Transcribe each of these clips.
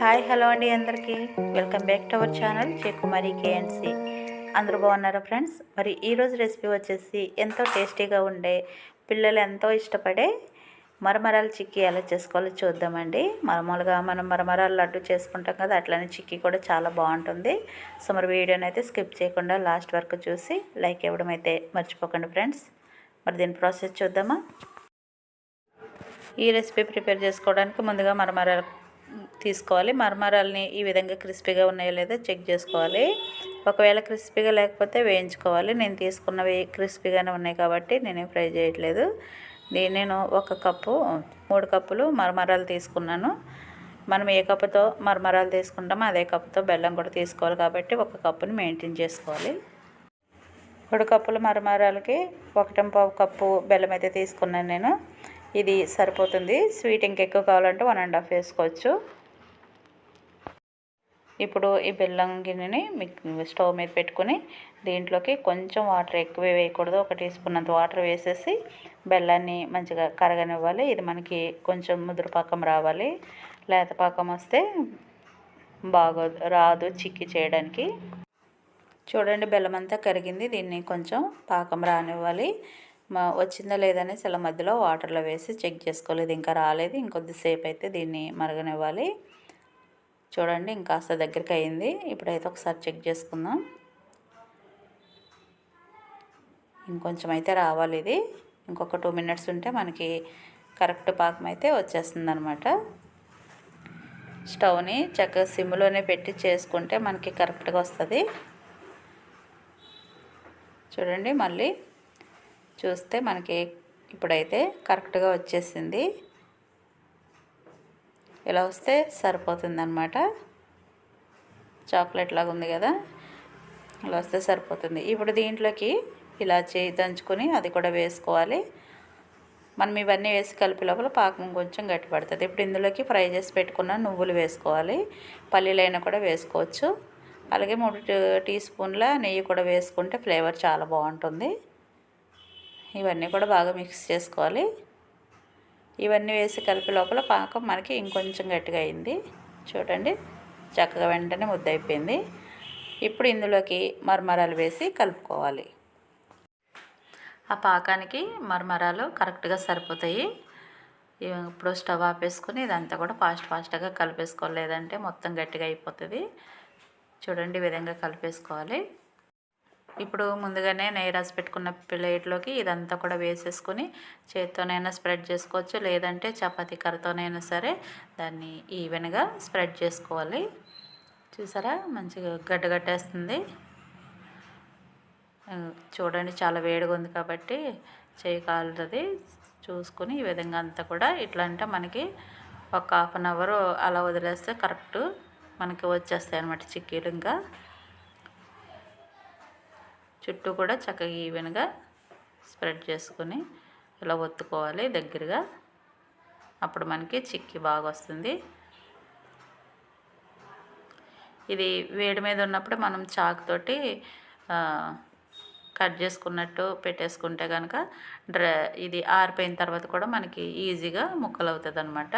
Hi hello అండి అందరికీ. Welcome back to our channel Kumari KNC అందరూ బాగున్నారా ఫ్రెండ్స్? మరి ఈరోజు రెసిపీ వచ్చేసి ఎంతో టేస్టీగా ఉండే పిల్లలు ఎంతో ఇష్టపడే మరమరాలు చిక్కీ ఎలా చేసుకోవాలో చూద్దామండి. మామూలుగా మనం మరమరాలు లడ్డు చేసుకుంటాం కదా అట్లనే చిక్కీ కూడా చాలా బాగుంటుంది. సో మరి వీడియోని అయితే స్కిప్ చేయకుండా లాస్ట్ వరకు చూసి లైక్ ఇవ్వడం అయితే మర్చిపోకండి ఫ్రెండ్స్. మరి దీని ప్రాసెస్ చూద్దామా? ఈ రెసిపీ ప్రిపేర్ చేసుకోవడానికి ముందుగా మరమరాలు తీసుకోవాలి. మరమరాలని ఈ విధంగా క్రిస్పీగా ఉన్నాయో లేదో చెక్ చేసుకోవాలి. ఒకవేళ క్రిస్పీగా లేకపోతే వేయించుకోవాలి. నేను తీసుకున్నవి క్రిస్పీగానే ఉన్నాయి కాబట్టి నేనేం ఫ్రై చేయట్లేదు. నేను ఒక కప్పు మూడు కప్పులు మరమరాలు తీసుకున్నాను. మనం ఏ కప్పుతో మరమరాలు తీసుకుంటామో అదే కప్పుతో బెల్లం కూడా తీసుకోవాలి కాబట్టి ఒక కప్పుని మెయింటైన్ చేసుకోవాలి. మూడు కప్పుల మరమరాలకి ఒకటం పావు కప్పు బెల్లం అయితే తీసుకున్నాను నేను. ఇది సరిపోతుంది. స్వీట్ ఇంకెక్కువ కావాలంటే వన్ అండ్ హాఫ్ వేసుకోవచ్చు. ఇప్పుడు ఈ బెల్లం గిన్నెని స్టవ్ మీద పెట్టుకుని దీంట్లోకి కొంచెం వాటర్ ఎక్కువ వేయకూడదు. ఒక టీ స్పూన్ అంత వాటర్ వేసేసి బెల్లాన్ని మంచిగా కరగనివ్వాలి. ఇది మనకి కొంచెం ముదురు పాకం రావాలి. లేత పాకం వస్తే బాగోదు రాదు చిక్కి చేయడానికి. చూడండి బెల్లం అంతా కరిగింది. దీన్ని కొంచెం పాకం రానివ్వాలి. వచ్చిందా లేదనేసి ఇలా మధ్యలో వాటర్లో వేసి చెక్ చేసుకోలేదు. ఇంకా రాలేదు. ఇంకొద్దిసేపు అయితే దీన్ని మరగనివ్వాలి. చూడండి ఇంకాస్త దగ్గరికి అయింది. ఇప్పుడైతే ఒకసారి చెక్ చేసుకుందాం. ఇంకొంచెం అయితే రావాలి ఇది. ఇంకొక టూ మినిట్స్ ఉంటే మనకి కరెక్ట్ పాకం అయితే వచ్చేస్తుంది అనమాట స్టవ్ని చక్కగా సిమ్లోనే పెట్టి చేసుకుంటే మనకి కరెక్ట్గా వస్తుంది. చూడండి మళ్ళీ చూస్తే మనకి ఇప్పుడైతే కరెక్ట్గా వచ్చేసింది. ఇలా వస్తే సరిపోతుంది అనమాట చాక్లెట్ లాగా ఉంది కదా. ఇలా వస్తే సరిపోతుంది. ఇప్పుడు దీంట్లోకి ఇలా చేయి దంచుకొని అది కూడా వేసుకోవాలి. మనం ఇవన్నీ వేసి కలిపి లోపల పాకం కొంచెం గట్టిపడుతుంది ఇప్పుడు ఇందులోకి ఫ్రై చేసి పెట్టుకున్న నువ్వులు వేసుకోవాలి. పల్లీలైనా కూడా వేసుకోవచ్చు. అలాగే మూడు టీ స్పూన్ల నెయ్యి కూడా వేసుకుంటే ఫ్లేవర్ చాలా బాగుంటుంది. ఇవన్నీ కూడా బాగా మిక్స్ చేసుకోవాలి. ఇవన్నీ వేసి కలిపి లోపల పాకం మనకి ఇంకొంచెం గట్టిగా అయింది. చూడండి చక్కగా వెంటనే ముద్ద అయిపోయింది ఇప్పుడు ఇందులోకి మరమరాలు వేసి కలుపుకోవాలి. ఆ పాకానికి మరమరాలు కరెక్ట్గా సరిపోతాయి. ఇప్పుడు స్టవ్ ఆపేసుకొని ఇదంతా కూడా ఫాస్ట్ ఫాస్ట్గా కలిపేసుకోలేదంటే మొత్తం గట్టిగా అయిపోతుంది. చూడండి ఈ విధంగా కలిపేసుకోవాలి. ఇప్పుడు ముందుగానే నెయ్యి రాసి పెట్టుకున్న ప్లేట్లోకి ఇదంతా కూడా వేసేసుకొని చేత్తోనైనా స్ప్రెడ్ చేసుకోవచ్చు. లేదంటే చపాతీ కర్రతోనైనా సరే దాన్ని ఈవెన్గా స్ప్రెడ్ చేసుకోవాలి. చూసారా? మంచిగా గడ్డగట్టేస్తుంది చూడండి చాలా వేడిగా ఉంది కాబట్టి చేయి కాలుతుంది. చూసుకుని ఈ విధంగా అంతా కూడా ఇట్లా అంటే మనకి ఒక హాఫ్ అన్ అవర్ అలా వదిలేస్తే కరెక్ట్ మనకి వచ్చేస్తాయి అనమాట చిక్కీలు ఇంకా. చుట్టూ కూడా చక్కగా ఈవెన్గా స్ప్రెడ్ చేసుకొని ఇలా ఒత్తుకోవాలి దగ్గరగా. అప్పుడు మనకి చిక్కి బాగా వస్తుంది. ఇది వేడి మీద ఉన్నప్పుడు మనం చాకుతోటి కట్ చేసుకున్నట్టు పెట్టేసుకుంటే కనుక డ్రై ఇది ఆరిపోయిన తర్వాత కూడా మనకి ఈజీగా ముక్కలు అవుతుంది అనమాట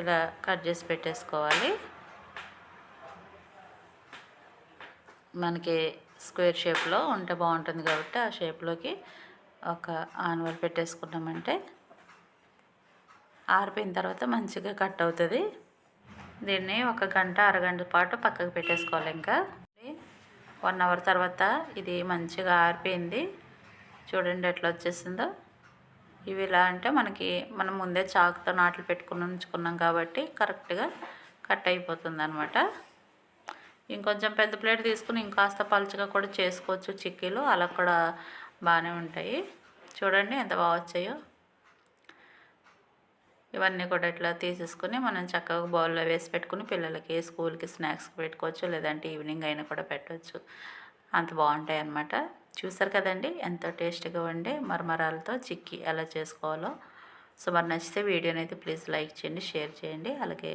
ఇలా కట్ చేసి పెట్టేసుకోవాలి. మనకి స్క్వేర్ షేప్లో ఉంటే బాగుంటుంది కాబట్టి ఆ షేప్లోకి ఒక ఆన్వల్ పెట్టేసుకున్నామంటే ఆరిపోయిన తర్వాత మంచిగా కట్ అవుతుంది. దీన్ని ఒక గంట అరగంట పాటు పక్కకు పెట్టేసుకోవాలి ఇంకా. వన్ అవర్ తర్వాత ఇది మంచిగా ఆరిపోయింది. చూడండి ఎట్లా వచ్చేసిందో. ఇవి ఇలా అంటే మనకి మనం ముందే చాకుతో నాట్లు పెట్టుకుని ఉంచుకున్నాం కాబట్టి కరెక్ట్గా కట్ అయిపోతుంది అనమాట ఇంకొంచెం పెద్ద ప్లేట్ తీసుకుని ఇంకాస్త పలుచగా కూడా చేసుకోవచ్చు చిక్కీలు. అలా కూడా బాగానే ఉంటాయి. చూడండి ఎంత బాగా వచ్చాయో. ఇవన్నీ కూడా ఇట్లా తీసేసుకుని మనం చక్కగా బౌల్లో వేసి పెట్టుకుని పిల్లలకి స్కూల్కి స్నాక్స్కి పెట్టుకోవచ్చు. లేదంటే ఈవినింగ్ అయినా కూడా పెట్టవచ్చు. అంత బాగుంటాయి అన్నమాట. చూసారు కదండి? ఎంతో టేస్ట్గా ఉండే మరమరాలతో చిక్కీ ఎలా చేసుకోవాలో. సో మరి నచ్చితే వీడియోని అయితే ప్లీజ్ లైక్ చేయండి షేర్ చేయండి. అలాగే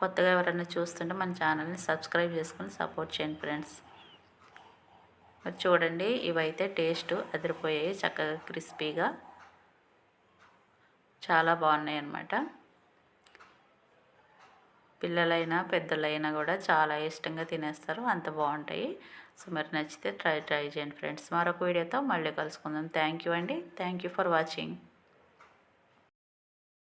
కొత్తగా ఎవరైనా చూస్తుంటే మన ఛానల్ని సబ్స్క్రైబ్ చేసుకుని సపోర్ట్ చేయండి ఫ్రెండ్స్. మరి చూడండి ఇవైతే టేస్ట్ అదిరిపోయాయి చక్కగా క్రిస్పీగా. చాలా బాగున్నాయి అన్నమాట పిల్లలైనా పెద్దలైనా కూడా చాలా ఇష్టంగా తినేస్తారు అంత బాగుంటాయి. సో మరి నచ్చితే ట్రై ట్రై చేయండి ఫ్రెండ్స్. మరొక వీడియోతో మళ్ళీ కలుసుకుందాం. థ్యాంక్ యూ అండి. Thank you for watching.